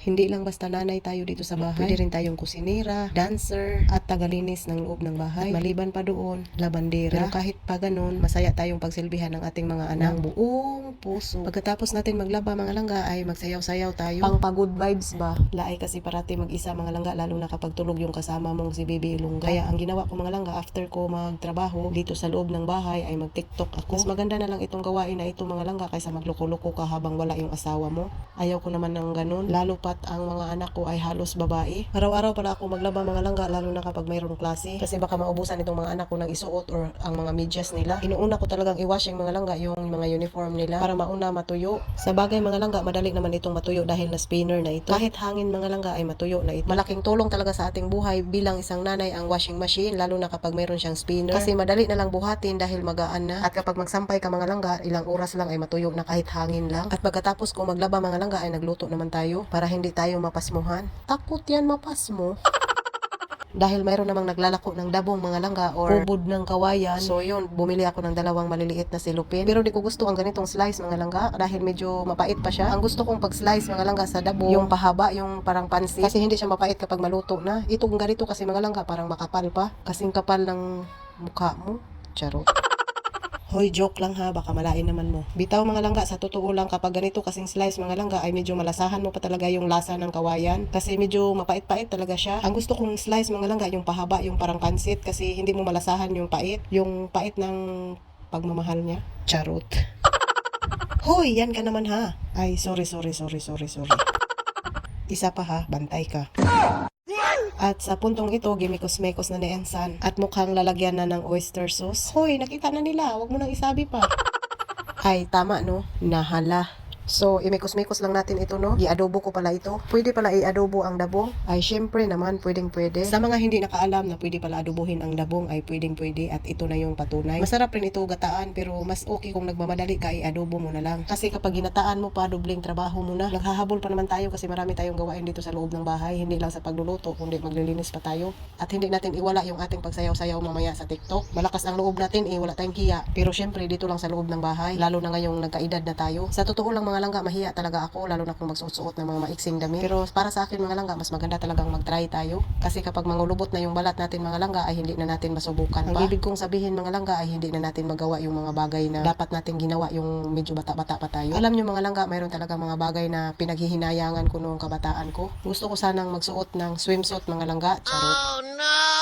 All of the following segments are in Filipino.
Hindi lang basta nanay tayo dito sa bahay. Pwede rin tayong kusinera, dancer, at tagalinis ng loob ng bahay. At maliban pa doon, labandera. Pero kahit pa ganun, masaya tayong pagsilbihan ng ating mga anak. Ng buong puso. Pagkatapos natin maglaba mga langga ay magsayaw-sayaw tayo. Pang pagod vibes ba? Laay kasi parati mag-isa mga langga lalo na kapag tulog yung kasama mong si Bibi Ilongga. Kaya ang ginawa ko mga langga after ko magtrabaho dito sa loob ng bahay ay mag-tiktok ako. Mas maganda na lang itong gawain na ito mga langga kaysa magloko-loko ka habang wala yung asawa mo. Ayaw ko naman ng ganun. Lalo pat ang mga anak ko ay halos babae. Araw-araw pala ako maglaba mga langga lalo na kapag mayroong klase. Kasi baka maubusan itong mga anak ko ng isuot or ang mga medyas nila. Inuuna ko talagang i-wash yung mga langga yung mga uniform nila para mauna matuyo. Sa bagay mga langga, madali naman itong matuyo dahil na spinner na ito. Kahit hangin mga langga ay matuyo na ito. Malaking tulong talaga sa ating buhay bilang isang nanay ang washing machine lalo na kapag mayroon siyang spinner. Kasi madali na lang buhatin dahil magaan na. At kapag magsampay ka mga langga, ilang oras lang ay matuyo na kahit hangin lang. At pagkatapos kung maglaba mga langga ay nagluto naman tayo para hindi tayo mapasmuhan. Takot yan mapasmo. Dahil mayroon namang naglalako ng dabong mga langga or ubod ng kawayan. So yun, bumili ako ng dalawang maliliit na silupin. Pero di ko gusto ang ganitong slice mga langga dahil medyo mapait pa siya. Ang gusto kong pag-slice mga langga sa dabo, yung pahaba, yung parang pansit. Kasi hindi siya mapait kapag maluto na. Itong ganito kasi mga langga parang makapal pa. Kasing kapal ng mukha mo. Charot. Hoy, joke lang ha, baka malain naman mo. Bitaw mga langga, sa totoo lang kapag ganito kasing slice mga langga ay medyo malasahan mo pa talaga yung lasa ng kawayan. Kasi medyo mapait-pait talaga siya. Ang gusto kong slice mga langga, yung pahaba, yung parang pansit kasi hindi mo malasahan yung pait. Yung pait ng pagmamahal niya. Charot. Hoy, yan ka naman ha. Ay, sorry, sorry, sorry, sorry, sorry. Isa pa ha, bantay ka. At sa puntong ito, gimikos-mekos na ni Ensan at mukhang lalagyan na ng oyster sauce. Hoy, nakita na nila. Huwag mo nang isabi pa. Ay, tama no? Nahala. So, imikos-mikos lang natin ito, no? I-adobo ko pala ito. Pwede pala i-adobo ang dabong? Ay, syempre naman, pwedeng pwede. Sa mga hindi nakaalam na pwede pala adobohin ang dabong, ay pwedeng pwede at ito na yung patunay. Masarap rin ito gataan, pero mas okay kung nagmamadali ka, i-adobo mo na lang. Kasi kapag ginataan mo pa, dobling trabaho mo na. Naghahabol pa naman tayo kasi marami tayong gawain dito sa loob ng bahay. Hindi lang sa pagluluto, kundi maglilinis pa tayo. At hindi natin iwala yung ating pagsayaw-sayaw mamaya sa TikTok. Malakas ang loob natin, eh, wala tayong kiya. Pero syempre, dito lang sa loob ng bahay. Lalo na ngayong nagkaedad na tayo. Sa totoo lang mga langga, mahiya talaga ako, lalo na kung magsusuot ng mga maiksing damit. Pero para sa akin mga langga, mas maganda talagang mag-try tayo. Kasi kapag mangulubot na yung balat natin mga langga, ay hindi na natin masubukan pa. Ang ibig kong sabihin mga langga, ay hindi na natin magawa yung mga bagay na dapat natin ginawa yung medyo bata-bata pa tayo. Alam nyo mga langga, mayroon talaga mga bagay na pinaghihinayangan ko noong kabataan ko. Gusto ko sanang magsuot ng swimsuit mga langga. Charot.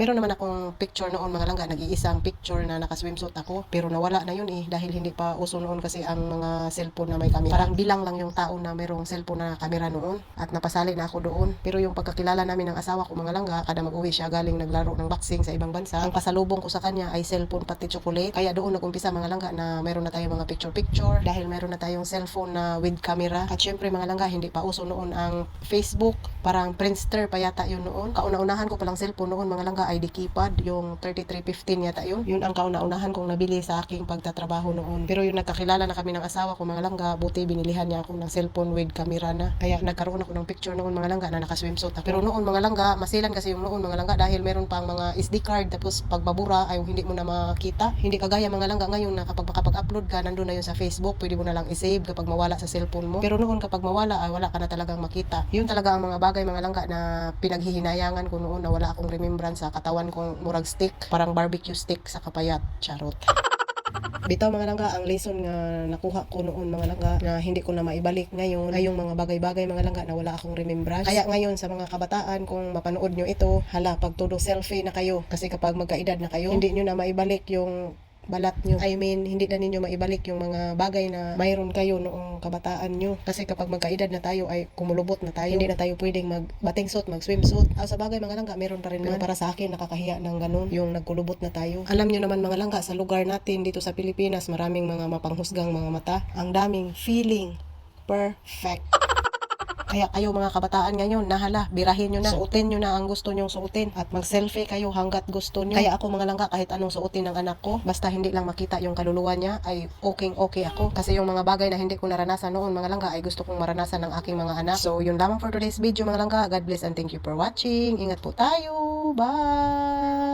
Meron naman akong picture noon mga langga, nag-iisang picture na naka-swimsuit ako. Pero nawala na yun eh, dahil hindi pa uso noon kasi ang mga cellphone na may camera. Parang bilang lang yung tao na merong cellphone na camera noon. At napasali na ako doon. Pero yung pagkakilala namin ng asawa ko mga langga, kada mag-uwi siya galing naglaro ng boxing sa ibang bansa. Ang pasalubong ko sa kanya ay cellphone pati chocolate. Kaya doon nag-umpisa mga langga na meron na tayong mga picture-picture. Dahil meron na tayong cellphone na with camera. At syempre mga langga, hindi pa uso noon ang Facebook. Parang Friendster pa yata yun noon. Kauna-unahan ko palang cellphone noon mga langga ID keypad, yung 3315 yata yun. Yun ang kauna-unahan kong nabili sa aking pagtatrabaho noon. Pero yung nagkakilala na kami ng asawa ko mga langga, buti binilihan niya ako ng cellphone with camera na. Kaya nagkaroon ako ng picture noon mga langga na naka-swimsuit ako. Pero noon mga langga, masilan kasi yung noon mga langga dahil meron pang mga SD card tapos pag babura ay hindi mo na makita. Hindi kagaya mga langga ngayon na kapag makapag-upload ka, nandun na yun sa Facebook, pwede mo na lang i-save kapag mawala sa cellphone mo. Pero noon kapag mawala ay wala ka na talagang makita. Yun talaga ang mga bagay mga langga na pinaghihinayangan ko noon na wala akong remembrance sa katawan kong murag stick, parang barbecue stick sa kapayat. Charot. Bitaw mga langga, ang lesson nga nakuha ko noon mga langga na hindi ko na maibalik ngayon ay yung mga bagay-bagay mga langga na wala akong remembrance. Kaya ngayon sa mga kabataan kung mapanood nyo ito, hala pag todo selfie na kayo kasi kapag magkaedad na kayo, hindi nyo na maibalik yung balat nyo. I mean, hindi na ninyo maibalik yung mga bagay na mayroon kayo noong kabataan nyo. Kasi kapag magkaedad na tayo ay kumulubot na tayo. Hindi na tayo pwedeng mag bating suit, mag swimsuit. Ah, sa bagay mga langga, meron pa rin man. Para sa akin, nakakahiya ng ganun. Yung nagkulubot na tayo. Alam nyo naman mga langga, sa lugar natin dito sa Pilipinas, maraming mga mapanghusgang mga mata. Ang daming feeling perfect. Kaya kayo mga kabataan ngayon, nahala, birahin nyo na. Suotin nyo na ang gusto nyong suotin. At mag-selfie kayo hanggat gusto nyo. Kaya ako mga langga, kahit anong suotin ng anak ko, basta hindi lang makita yung kaluluwa niya, ay okay okay ako. Kasi yung mga bagay na hindi ko naranasan noon mga langga, ay gusto kong maranasan ng aking mga anak. So yun lamang for today's video mga langga. God bless and thank you for watching. Ingat po tayo. Bye!